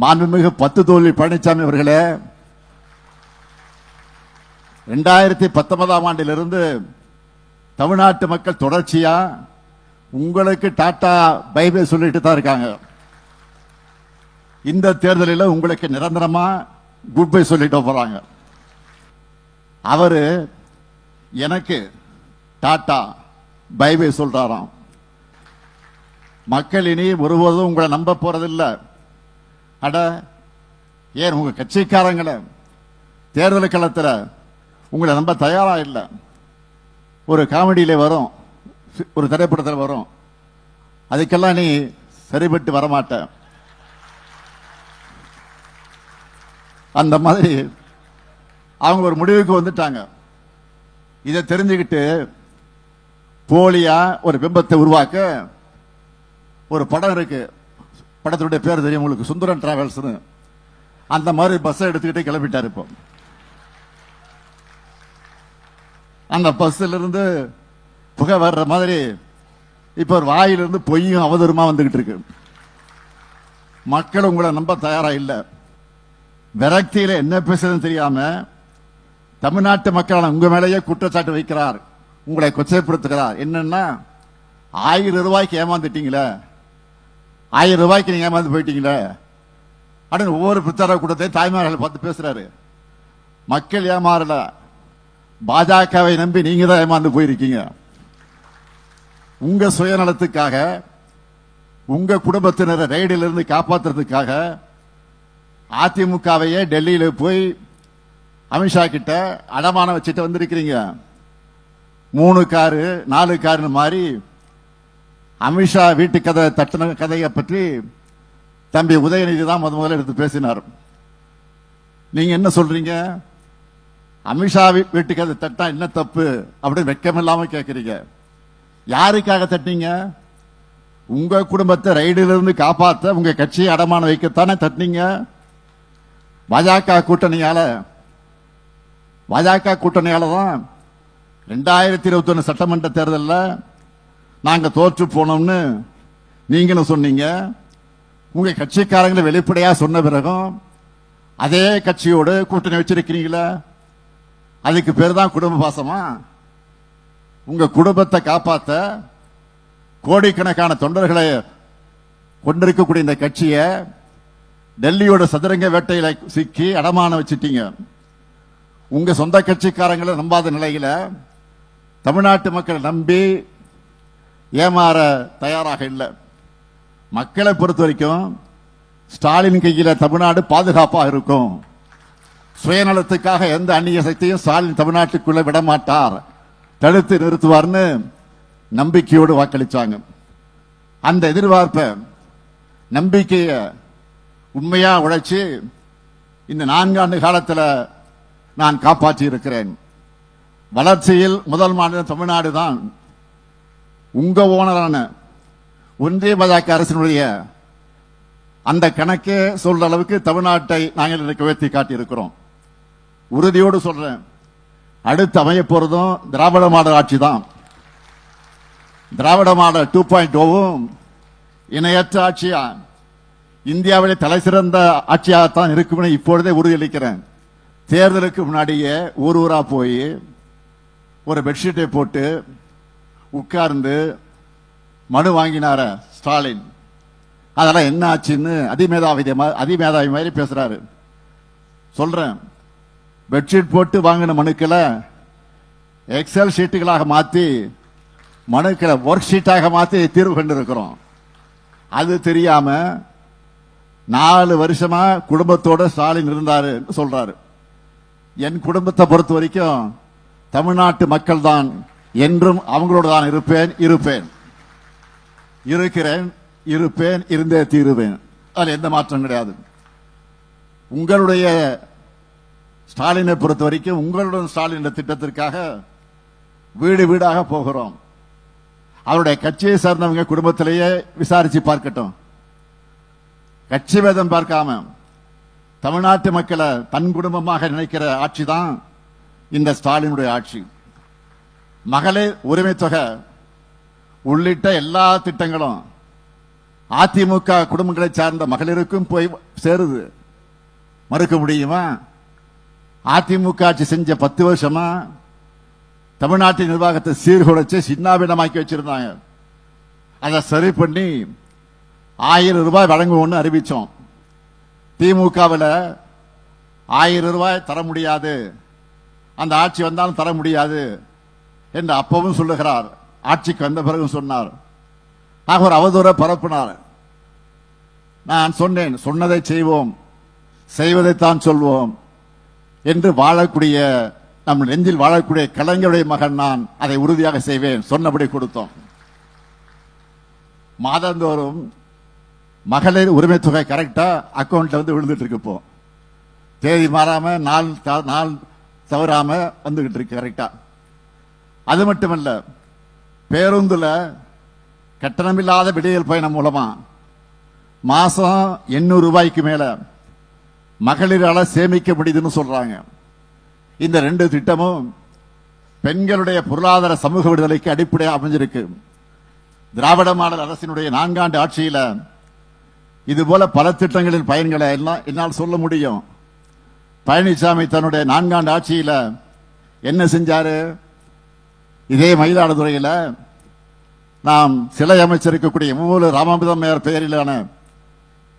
மாண்புமிகு பத்து தோல்வி பழனிசாமி அவர்களே ரெண்டாயிரத்தி பத்தொன்பதாம் ஆண்டிலிருந்து தமிழ்நாட்டு மக்கள் தொடர்ச்சியா உங்களுக்கு டாட்டா பைபை சொல்லிட்டு தான் இருக்காங்க. இந்த தேர்தலில் உங்களுக்கு நிரந்தரமா குட் பை சொல்லிட்டு போறாங்க. அவரு எனக்கு டாட்டா பைபை சொல்றாராம். மக்கள் இனி ஒருபோதும் உங்களை நம்ப போறதில்லை. அட ஏன் உங்க கட்சிக்காரங்களை தேர்தல் களத்தில் உங்களை நம்ப தயாராக இல்லை? ஒரு காமெடியில வரும் ஒரு திரைப்படத்தில் வரும். அதுக்கெல்லாம் நீ சரிபட்டு வரமாட்ட. அந்த மாதிரி அவங்க ஒரு முடிவுக்கு வந்துட்டாங்க. இதை தெரிஞ்சுக்கிட்டு போலியா ஒரு பிம்பத்தை உருவாக்க ஒரு படம் இருக்குது படத்துடைய பேர் தெரியும். உங்களுக்கு சுந்தரன் டிராவல்ஸ்னு அந்த மாதிரி பஸ்ஸை எடுத்துக்கிட்டே கிளம்பிட்டார் இப்போ. அந்த பஸ்ல இருந்து புகை வர்ற மாதிரி இப்ப ஒரு வாயிலிருந்து பொய்யும் அவதூறுமா வந்துகிட்டு இருக்கு. மக்கள் உங்களை நம்ப தயாரா இல்லை. விரக்தியில என்ன பேசுறதுன்னு தெரியாம தமிழ்நாட்டு மக்களான உங்க மேலேயே குற்றச்சாட்டு வைக்கிறார். உங்களை கொச்சைப்படுத்துகிறார். என்னன்னா ஆயிரம் ரூபாய்க்கு ஏமாந்துட்டீங்களே. ஆயிரம் ரூபாய்க்கு நீங்க ஏமாந்து போயிட்டீங்களே? அப்படின்னு ஒவ்வொரு பிரச்சார கூட்டத்தையும் தாய்மார்கள் பார்த்து பேசுறாரு. மக்கள் ஏமாறல. பாஜகவை நம்பி நீங்க தான் ஏமாந்து போயிருக்கீங்க. உங்க சுயநலத்துக்காக உங்க குடும்பத்தினரை ரைடில் இருந்து அதிமுகவையே டெல்லியில போய் அமித்ஷா கிட்ட அடமானம் வச்சுட்டு வந்திருக்கிறீங்க. மூணு காரு நாலு காருன்னு மாதிரி அமித்ஷா வீட்டு கதை தட்டின கதையை பற்றி தம்பி உதயநிதி தான் முத முதல்ல எடுத்து பேசினார். நீங்கள் என்ன சொல்கிறீங்க அமித்ஷா வீட்டு கதை தட்டா என்ன தப்பு அப்படின்னு வெக்கமில்லாமல் கேட்குறீங்க யாருக்காக தட்டினீங்க? உங்கள் குடும்பத்தை ரைடிலிருந்து காப்பாற்ற உங்கள் கட்சியை அடமானம் வைக்கத்தானே தட்டினீங்க. பாஜக கூட்டணியால் பாஜக கூட்டணியால் தான் ரெண்டாயிரத்தி இருபத்தி சட்டமன்ற தேர்தலில் நாங்க தோற்று போனோம்னு நீங்களும் சொன்னீங்க. உங்க கட்சிக்காரங்களை வெளிப்படையா சொன்ன பிறகும் அதே கட்சியோடு கூட்டணி வச்சிருக்கிறீங்களா? அதுக்கு பேர் தான் குடும்ப பாசமா? உங்க குடும்பத்தை காப்பாத்த கோடிக்கணக்கான தொண்டர்களை கொண்டிருக்கக்கூடிய இந்த கட்சியை டெல்லியோட சதுரங்க வேட்டையில சிக்கி அடமான வச்சிட்டீங்க. உங்க சொந்த கட்சிக்காரங்களை நம்பாத நிலையில தமிழ்நாட்டு மக்களை நம்பி ஏமாற தயாராக இல்லை. மக்களை பொறுத்த வரைக்கும் ஸ்டாலின் கையில தமிழ்நாடு பாதுகாப்பாக இருக்கும். சுயநலத்துக்காக எந்த அந்நிய சக்தியும் ஸ்டாலின் தமிழ்நாட்டுக்குள்ள விட மாட்டார். தடுத்து நிறுத்துவார்னு நம்பிக்கையோடு வாக்களிச்சாங்க. அந்த எதிர்பார்ப்பை நம்பிக்கையை உண்மையாக உழைச்சி இந்த நான்காண்டு காலத்தில் நான் காப்பாற்றி இருக்கிறேன் வளர்ச்சியில் முதல் மாநிலம் தமிழ்நாடு தான். உங்க ஓனரான ஒன்றிய பாஜக அரசினுடைய அந்த கணக்கே சொல்ற அளவுக்கு தமிழ்நாட்டை நாங்கள் இன்றைக்கு உயர்த்தி காட்டியிருக்கிறோம். உறுதியோடு சொல்றேன். அடுத்து அமைய போறதும் திராவிட மாடல் ஆட்சி தான். திராவிட மாடல் டூ பாயிண்ட் ஓவும் இணையற்ற ஆட்சியா? இந்தியாவிலே தலை சிறந்த ஆட்சியாகத்தான் இருக்கும்னு இப்பொழுதே உறுதியளிக்கிறேன். தேர்தலுக்கு முன்னாடியே ஊர் ஊரா போய் ஒரு பெட்ஷீட்டை போட்டு உட்கார்ந்து மனு வாங்கினார ஸ்டாலின். அதெல்லாம் என்ன ஆச்சுன்னு அதிமேதாவி அதிமேதாவி மாதிரி பேசுறாரு. சொல்றேன். பெட்ஷீட் போட்டு வாங்கின மனுக்களை எக்ஸல் ஷீட்டுகளாக மாத்தி மனுக்களை ஒர்க் ஷீட்டாக மாத்தி தீர்வு கண்டிருக்கிறோம். அது தெரியாம நாலு வருஷமா குடும்பத்தோட ஸ்டாலின் இருந்தாரு சொல்றாரு. என் குடும்பத்தை பொறுத்த வரைக்கும் தமிழ்நாட்டு மக்கள் தான் என்றும் அவங்களோடு தான் இருப்பேன் இருப்பேன். இருக்கிறேன் இருப்பேன் இருந்தே தீருவேன். அதில் எந்த மாற்றம் கிடையாது. உங்களுடைய ஸ்டாலினை பொறுத்த வரைக்கும் உங்களுடன் ஸ்டாலின் திட்டத்திற்காக வீடு வீடாக போகிறோம். அவருடைய கட்சியை சார்ந்தவங்க குடும்பத்திலேயே விசாரிச்சு பார்க்கட்டும். கட்சி வேதம் பார்க்காம தமிழ்நாட்டு மக்களை தன் குடும்பமாக நினைக்கிற ஆட்சி தான் இந்த ஸ்டாலினுடைய ஆட்சி. மகளிர் உரிமை தொகை உள்ளிட்ட எல்லா திட்டங்களும் அதிமுக குடும்பங்களை சார்ந்த மகளிருக்கும் போய் சேருது. மறுக்க முடியுமா? அதிமுக ஆட்சி செஞ்ச பத்து வருஷமா தமிழ்நாட்டின் நிர்வாகத்தை சீர்குலைச்சு சின்னாபின்னமாக்கி வச்சிருந்தாங்க. அதை சரி பண்ணி ஆயிரம் ரூபாய் வழங்குவோம்னு அறிவிச்சோம். திமுகவில் ஆயிரம் ரூபாய் தர முடியாது. அந்த ஆட்சி வந்தாலும் தர முடியாது. என்று அப்பவும் சொல்லுகிறார். ஆட்சிக்கு வந்த பிறகும் சொன்னார். ஆக ஒரு அவதூற பரப்பினார். நான் சொன்னேன் சொன்னதை செய்வோம். செய்வதைத்தான் சொல்வோம். என்று வாழக்கூடிய நம் நெஞ்சில் வாழக்கூடிய கலைஞருடைய மகன் நான் அதை உறுதியாக செய்வேன். சொன்னபடி கொடுத்தோம். மாதந்தோறும் மகளிர் உரிமை தொகை கரெக்டா அக்கௌண்ட்ல வந்து விழுந்துட்டு இருக்கு இப்போ. தேதி மாறாம நாள் த- நாள் தவறாம வந்துகிட்டு இருக்கு கரெக்டா. அது மட்டுமல்ல பேருந்துல கட்டணமில்லாத விடியல் பயணம் மூலமா மாசம் எண்ணூறு ரூபாய்க்கு மேல மகளிரால சேமிக்க முடியுதுன்னு சொல்றாங்க. இந்த ரெண்டு திட்டமும் பெண்களுடைய பொருளாதார சமூக விடுதலைக்கு அடிப்படையாக அமைஞ்சிருக்கு. திராவிட மாடல் அரசினுடைய நான்காண்டு ஆட்சியில இது போல பல திட்டங்களின் பயன்களை எல்லாம் என்னால் சொல்ல முடியும். பழனிசாமி தன்னுடைய நான்காண்டு ஆட்சியில என்ன செஞ்சாரு? இதே மயிலாடுதுறையில் நாம் சிலை அமைச்சிருக்கக்கூடிய மூல ராமாமிதமையார் பெயரிலான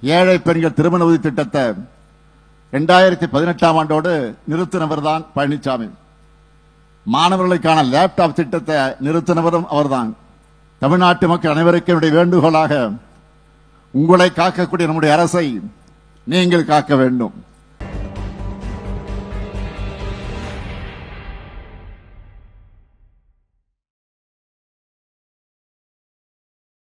ஏழை பெண்கள் திருமண உதவி திட்டத்தை ரெண்டாயிரத்தி பதினெட்டாம் ஆண்டோடு நிறுத்தினவர் தான் பழனிசாமி மாணவர்களுக்கான லேப்டாப் திட்டத்தை நிறுத்தினவரும் அவர்தான். தமிழ்நாட்டு மக்கள் அனைவருக்கும் என்னுடைய வேண்டுகோளாக உங்களை காக்கக்கூடிய நம்முடைய அரசை நீங்கள் காக்க வேண்டும்.